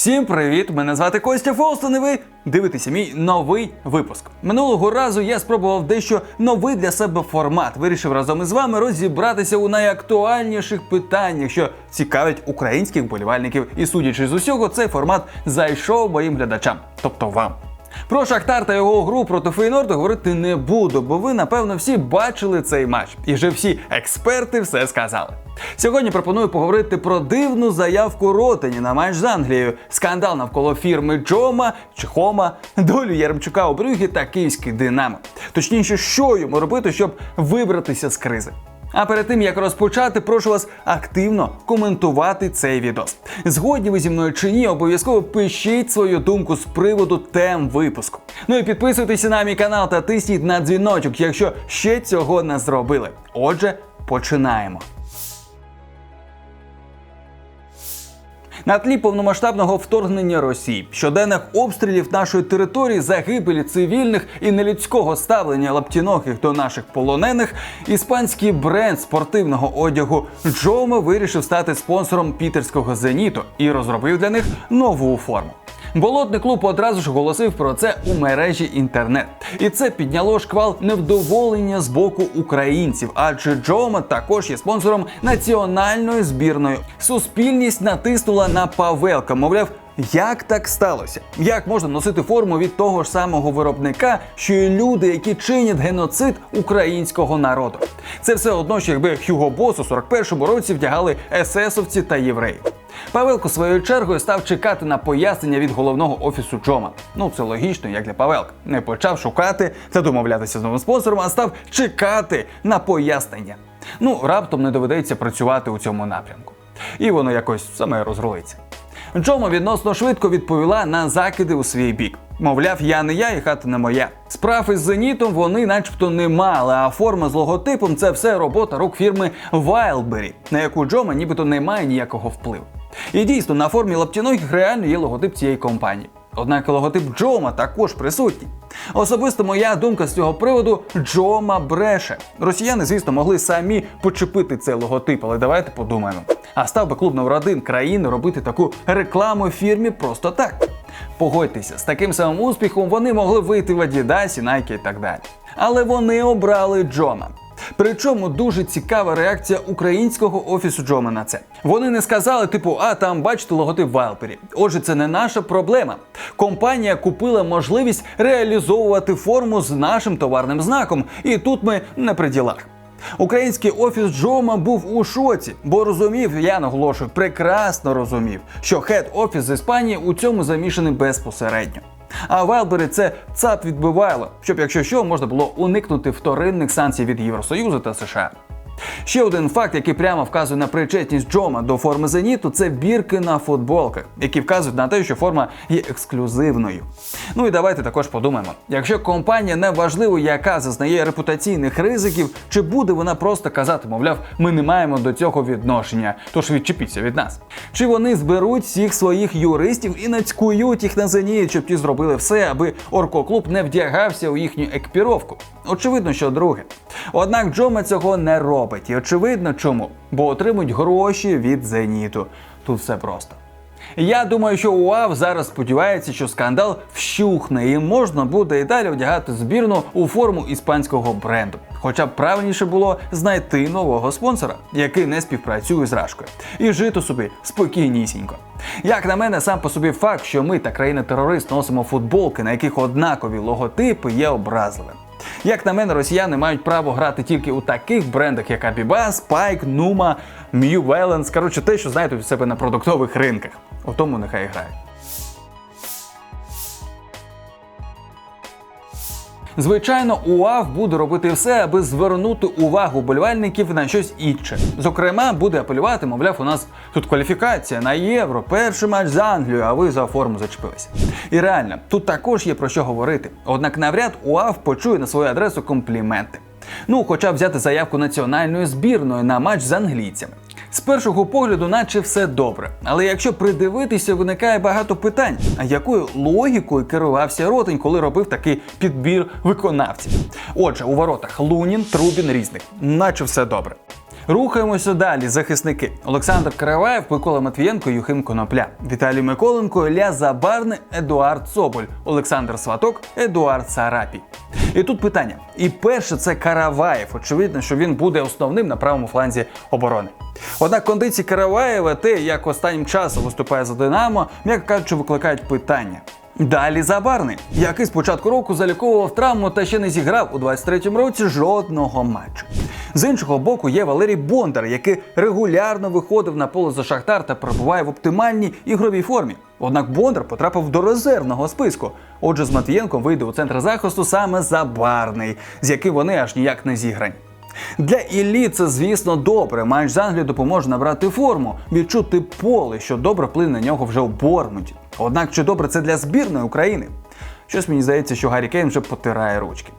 Всім привіт! Мене звати Костя Фолстон і ви дивитеся мій новий випуск. Минулого разу я спробував дещо новий для себе формат. Вирішив разом із вами розібратися у найактуальніших питаннях, що цікавить українських болівальників. І судячи з усього, цей формат зайшов моїм глядачам, тобто вам. Про Шахтар та його гру проти Фейнорду говорити не буду, бо ви напевно всі бачили цей матч, і вже всі експерти все сказали. Сьогодні пропоную поговорити про дивну заявку Ротені на матч з Англією, скандал навколо фірми Джома чи Хома, долю Яремчука у Брюгі та київський Динамо. Точніше, що йому робити, щоб вибратися з кризи. А перед тим як розпочати, прошу вас активно коментувати цей відос. Згодні ви зі мною чи ні, обов'язково пишіть свою думку з приводу тем випуску. Ну і підписуйтесь на мій канал та тисніть на дзвіночок, якщо ще цього не зробили. Отже, починаємо. На тлі повномасштабного вторгнення Росії, щоденних обстрілів нашої території, загибелі цивільних і нелюдського ставлення лаптіногих до наших полонених, іспанський бренд спортивного одягу Джоме вирішив стати спонсором пітерського зеніту і розробив для них нову форму. Болотний клуб одразу ж оголосив про це у мережі інтернет, і це підняло шквал невдоволення з боку українців, адже Джома також є спонсором національної збірної. Суспільність натиснула на Павелка, мовляв. Як так сталося? Як можна носити форму від того ж самого виробника, що й люди, які чинять геноцид українського народу? Це все одно, що якби Хюго Бос у 41-му році вдягали есесовці та євреї. Павелко своєю чергою став чекати на пояснення від головного офісу Джома. Ну це логічно, як для Павелка. Не почав шукати та домовлятися з новим спонсором, а став чекати на пояснення. Ну раптом не доведеться працювати у цьому напрямку. І воно якось саме розрулиться. Джома відносно швидко відповіла на закиди у свій бік. Мовляв, я не я і хата не моя. Справ із зенітом вони, начебто, не мали, а форма з логотипом це все робота рук фірми Wildberry, на яку Джома нібито не має ніякого впливу. І дійсно, на формі лаптіногих реально є логотип цієї компанії. Однак логотип Джома також присутній. Особисто моя думка з цього приводу Джома бреше. Росіяни, звісно, могли самі почепити цей логотип, але давайте подумаємо. А став би клуб номер один країни робити таку рекламу фірмі просто так. Погодьтеся, з таким самим успіхом вони могли вийти в Adidas, Nike і так далі. Але вони обрали Джома. Причому дуже цікава реакція українського офісу Джома на це. Вони не сказали, типу, а там бачите логотип Вайлпері. Отже, це не наша проблема. Компанія купила можливість реалізовувати форму з нашим товарним знаком, і тут ми не при ділах. Український офіс Джома був у шоці, бо розумів, я наголошую, прекрасно розумів, що хед-офіс з Іспанії у цьому замішаний безпосередньо. А Вайлбері це ЦАП відбивайло, щоб якщо що можна було уникнути вторинних санкцій від Євросоюзу та США. Ще один факт, який прямо вказує на причетність Джома до форми зеніту, це бірки на футболках, які вказують на те, що форма є ексклюзивною. Ну і давайте також подумаємо: якщо компанія неважливо, яка зазнає репутаційних ризиків, чи буде вона просто казати, мовляв, ми не маємо до цього відношення, тож відчепіться від нас. Чи вони зберуть всіх своїх юристів і нацькують їх на зеніт, щоб ті зробили все, аби оркоклуб не вдягався у їхню екіпіровку? Очевидно, що друге. Однак Джома цього не робить, і очевидно чому, бо отримують гроші від зеніту. Тут все просто. Я думаю, що УАВ зараз сподівається, що скандал вщухне і можна буде і далі одягати збірну у форму іспанського бренду. Хоча б правильніше було знайти нового спонсора, який не співпрацює з Рашкою, і жити собі спокійнісінько. Як на мене, сам по собі факт, що ми та країна-терорист носимо футболки, на яких однакові логотипи, є образливим. Як на мене, росіяни мають право грати тільки у таких брендах, як Абіба, Spike, Numa, New Balance, коротше, те, що знаєте у себе на продуктових ринках. У тому нехай грають. Звичайно, УАВ буде робити все, аби звернути увагу болівальників на щось інше. Зокрема, буде апелювати, мовляв, у нас тут кваліфікація на євро, перший матч з Англією, а ви за форму зачепилися. І реально, тут також є про що говорити. Однак навряд УАВ почує на свою адресу компліменти. Ну, хоча б взяти заявку національної збірної на матч з англійцями. З першого погляду, наче все добре. Але якщо придивитися, виникає багато питань. А якою логікою керувався Ротень, коли робив такий підбір виконавців? Отже, у воротах Лунін, Трубін, різник, наче все добре. Рухаємося далі. Захисники Олександр Караваєв, Микола Матвієнко, Юхим Конопля, Віталій Миколенко, Ілля Забарний, Едуард Соболь, Олександр Сваток, Едуард Сарапій. І тут питання. І перше, це Караваєв. Очевидно, що він буде основним на правому фланзі оборони. Однак кондиції Караваєва, те, як останнім часом виступає за Динамо, м'яко кажучи, викликають питання. Далі Забарний, який з початку року заліковував травму та ще не зіграв у 23-му році жодного матчу. З іншого боку, є Валерій Бондар, який регулярно виходив на поле за Шахтар та перебуває в оптимальній ігровій формі. Однак Бондар потрапив до резервного списку. Отже, з Матвієнком вийде у центр захисту саме Забарний, з яким вони аж ніяк не зіграні. Для Іллі це, звісно, добре. Матч з Англією допоможе набрати форму, відчути поле, що добре вплине на нього вже у Бормуті. Однак чи добре це для збірної України? Щось мені здається, що Гаррі Кейн вже потирає ручки.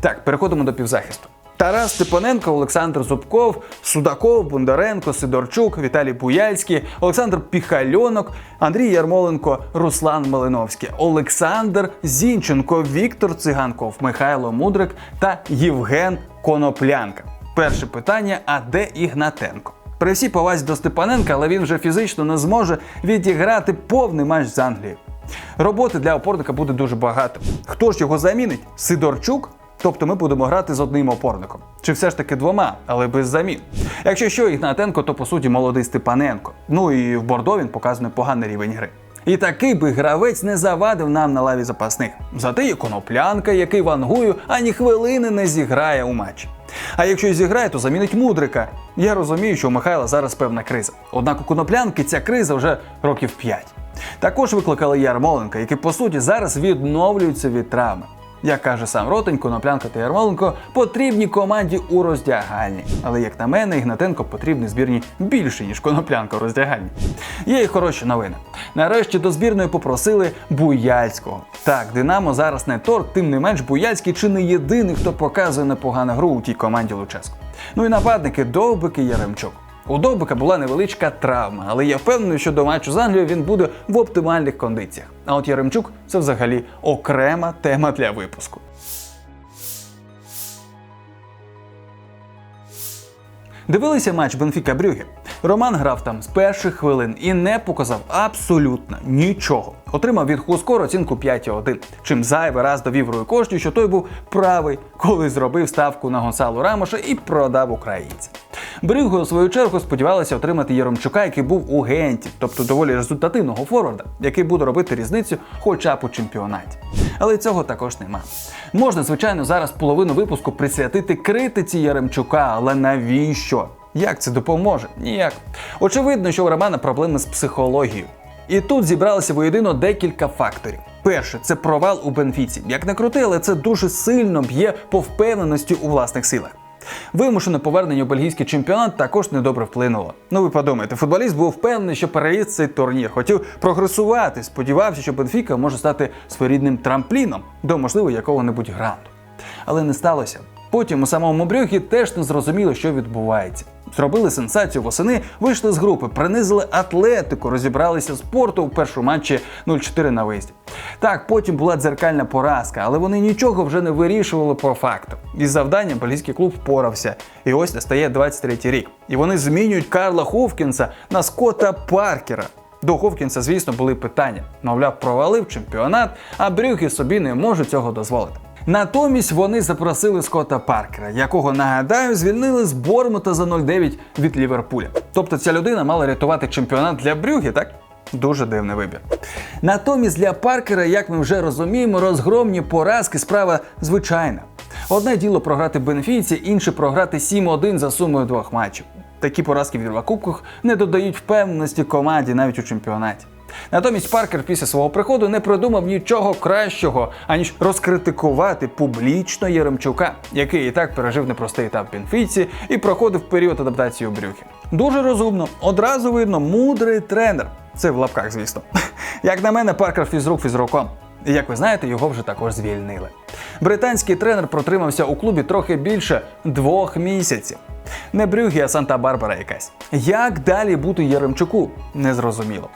Так, переходимо до півзахисту. Тарас Степаненко, Олександр Зубков, Судаков, Бондаренко, Сидорчук, Віталій Буяльський, Олександр Піхальонок, Андрій Ярмоленко, Руслан Малиновський, Олександр Зінченко, Віктор Циганков, Михайло Мудрик та Євген Коноплянка. Перше питання: а де Ігнатенко? При всій повазі до Степаненка, але він вже фізично не зможе відіграти повний матч з Англією. Роботи для опорника буде дуже багато. Хто ж його замінить? Сидорчук? Тобто ми будемо грати з одним опорником. Чи все ж таки двома, але без замін. Якщо що, Ігнатенко, то по суті молодий Степаненко. Ну і в Бордо він показує поганий рівень гри. І такий би гравець не завадив нам на лаві запасних. Зате є коноплянка, який вангую ані хвилини не зіграє у матчі. А якщо й зіграє, то замінить мудрика. Я розумію, що у Михайла зараз певна криза. Однак у коноплянки ця криза вже років 5. Також викликали Ярмоленка, який по суті зараз відновлюється від травми. Як каже сам Ротень, Коноплянка та Ярмоленко потрібні команді у роздягальні. Але як на мене, Ігнатенко потрібний збірні більше, ніж Коноплянка у роздягальні. Є і хороші новини. Нарешті до збірної попросили Буяльського. Так, Динамо зараз не торг, тим не менш Буяльський чи не єдиний, хто показує непогану гру у тій команді Луческо. Ну і нападники Довбик і Яремчук. У Довбика була невеличка травма, але я впевнений, що до матчу з Англією він буде в оптимальних кондиціях. А от Яремчук це взагалі окрема тема для випуску. Дивилися матч Бенфіка Брюге. Роман грав там з перших хвилин і не показав абсолютно нічого. Отримав від Хускор оцінку 5,1, чим зайвий раз довів Рою Коштю, що той був правий, коли зробив ставку на Гонсалу Рамоша і продав українця. Брюге, у свою чергу, сподівалися отримати Єромчука, який був у Генті, тобто доволі результативного форварда, який буде робити різницю хоча б у чемпіонаті. Але цього також нема. Можна, звичайно, зараз половину випуску присвятити критиці Яремчука, але навіщо? Як це допоможе? Ніяк. Очевидно, що у Романа проблеми з психологією. І тут зібралися воєдино декілька факторів. Перше, це провал у Бенфіці. Як не крути, але це дуже сильно б'є по впевненості у власних силах. Вимушене повернення у бельгійський чемпіонат також недобре вплинуло. Ну ви подумайте, футболіст був впевнений, що переїзд цей турнір, хотів прогресувати, сподівався, що Бенфіка може стати своєрідним трампліном до можливо якого-небудь гранту. Але не сталося. Потім у самому Брюхі теж не зрозуміло, що відбувається. Зробили сенсацію восени, вийшли з групи, принизили атлетику, розібралися з порту у першому матчі 0-4 на виїзді. Так, потім була дзеркальна поразка, але вони нічого вже не вирішували по факту. Із завданням бельгійський клуб впорався. І ось настає 23-й рік. І вони змінюють Карла Ховкінса на Скотта Паркера. До Ховкінса, звісно, були питання. Мовляв, провалив чемпіонат, а Брюхи собі не можуть цього дозволити. Натомість вони запросили Скотта Паркера, якого нагадаю, звільнили з Бормута за 0,9 від Ліверпуля. Тобто ця людина мала рятувати чемпіонат для Брюги, так? Дуже дивний вибір. Натомість для Паркера, як ми вже розуміємо, розгромні поразки справа звичайна. Одне діло програти Бенфійці, інше програти 7-1 за сумою двох матчів. Такі поразки в Єврокубках не додають впевненості команді навіть у чемпіонаті. Натомість Паркер після свого приходу не придумав нічого кращого, аніж розкритикувати публічно Єремчука, який і так пережив непростий етап в Бенфіці і проходив період адаптації у Брюхі. Дуже розумно, одразу видно, мудрий тренер. Це в лапках, звісно. Як на мене, Паркер фізрук фізруком. І як ви знаєте, його вже також звільнили. Британський тренер протримався у клубі трохи більше двох місяців. Не Брюгі, а Санта-Барбара якась. Як далі бути Яремчуку? Незрозуміло.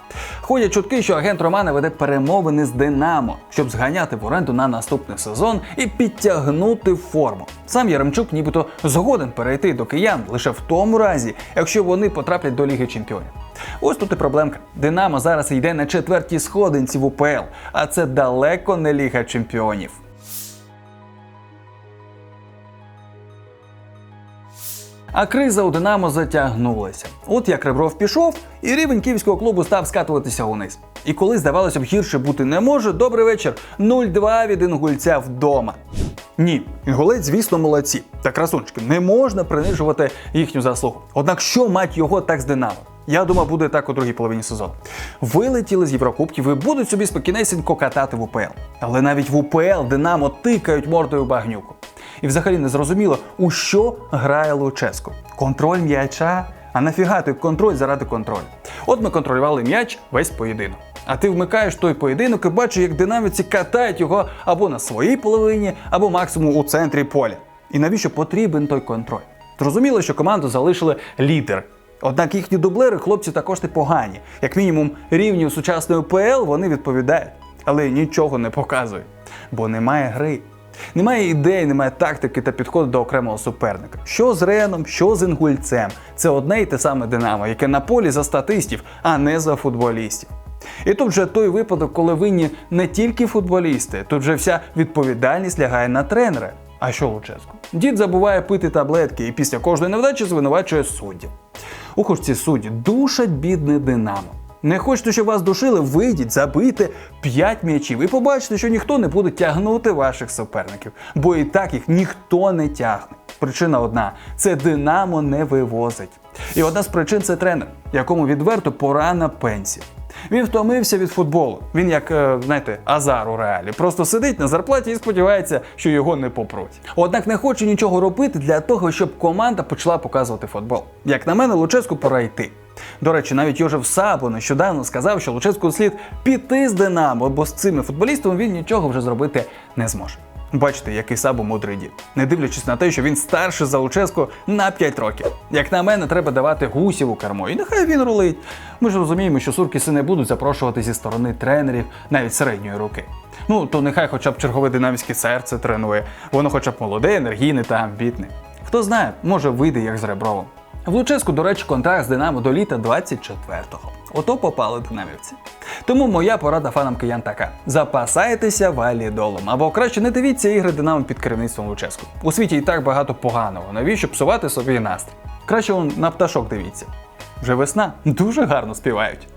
Ходять чутки, що агент Романа веде перемовини з Динамо, щоб зганяти в оренду на наступний сезон і підтягнути форму. Сам Яремчук нібито згоден перейти до киян лише в тому разі, якщо вони потраплять до Ліги Чемпіонів. Ось тут і проблемка. Динамо зараз йде на четвертій сходинці в УПЛ, а це далеко не Ліга Чемпіонів. А криза у Динамо затягнулася. От як Ребров пішов, і рівень київського клубу став скатуватися униз. І коли здавалося б гірше бути не може, добрий вечір. 0-2 від інгульця вдома. Ні, інгулець, звісно, молодці. Та красунчики, не можна принижувати їхню заслугу. Однак що мать його так з Динамо? Я думаю, буде так у другій половині сезону. Вилетіли з Єврокубків і будуть собі спокійнесенько катати в УПЛ. Але навіть в УПЛ Динамо тикають мордою багнюку. І взагалі не зрозуміло, у що грає Луческо. Контроль м'яча? А нафіга той контроль заради контролю? От ми контролювали м'яч весь поєдинок. А ти вмикаєш той поєдинок і бачиш, як динаміці катають його або на своїй половині, або максимум у центрі поля. І навіщо потрібен той контроль? Зрозуміло, що команду залишили лідер. Однак їхні дублери хлопці також непогані. Як мінімум, рівню сучасної ПЛ вони відповідають, але нічого не показують, бо немає гри. Немає ідей, немає тактики та підходу до окремого суперника. Що з Реном, що з Інгульцем. Це одне й те саме Динамо, яке на полі за статистів, а не за футболістів. І тут вже той випадок, коли винні не тільки футболісти, тут вже вся відповідальність лягає на тренера. А що Луческо? Дід забуває пити таблетки і після кожної невдачі звинувачує суддів. Уж судді душать бідне Динамо. Не хочете, щоб вас душили, вийдіть, забийте 5 м'ячів і побачите, що ніхто не буде тягнути ваших суперників, бо і так їх ніхто не тягне. Причина одна: це Динамо не вивозить. І одна з причин це тренер, якому відверто пора на пенсію. Він втомився від футболу. Він як, е, знаєте, азар у реалі. Просто сидить на зарплаті і сподівається, що його не попруть. Однак не хоче нічого робити для того, щоб команда почала показувати футбол. Як на мене, Луческу пора йти. До речі, навіть Йожев Сабо нещодавно сказав, що Луческу слід піти з Динамо, бо з цими футболістами він нічого вже зробити не зможе. Бачите, який Сабо мудрий дід. Не дивлячись на те, що він старший за Луческу на 5 років. Як на мене, треба давати гусів у кермо, і нехай він рулить. Ми ж розуміємо, що суркіси не будуть запрошувати зі сторони тренерів навіть середньої руки. Ну то нехай хоча б чергове динамівське серце тренує, воно хоча б молоде, енергійне та амбітне. Хто знає, може вийде як з Ребровим. В Луческу, до речі, контракт з Динамо до літа 24-го. Ото попали динамівці. Тому моя порада фанам киян така: запасайтеся валідолом. Або краще не дивіться ігри Динамо під керівництвом Луческу. У світі і так багато поганого. Навіщо псувати собі настрій? Краще он на пташок дивіться. Вже весна дуже гарно співають.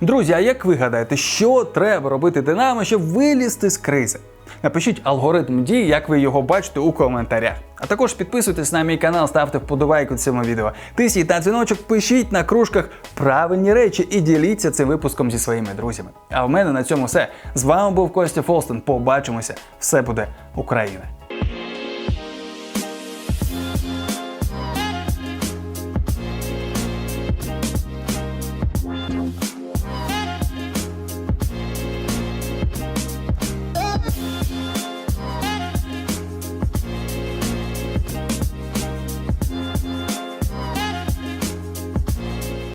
Друзі, а як ви гадаєте, що треба робити Динамо, щоб вилізти з кризи? Напишіть алгоритм дій, як ви його бачите у коментарях. А також підписуйтесь на мій канал, ставте вподобайку цьому відео. Тисніть на дзвіночок, пишіть на кружках правильні речі і діліться цим випуском зі своїми друзями. А в мене на цьому все. З вами був Костя Фолстон. Побачимося. Все буде Україна!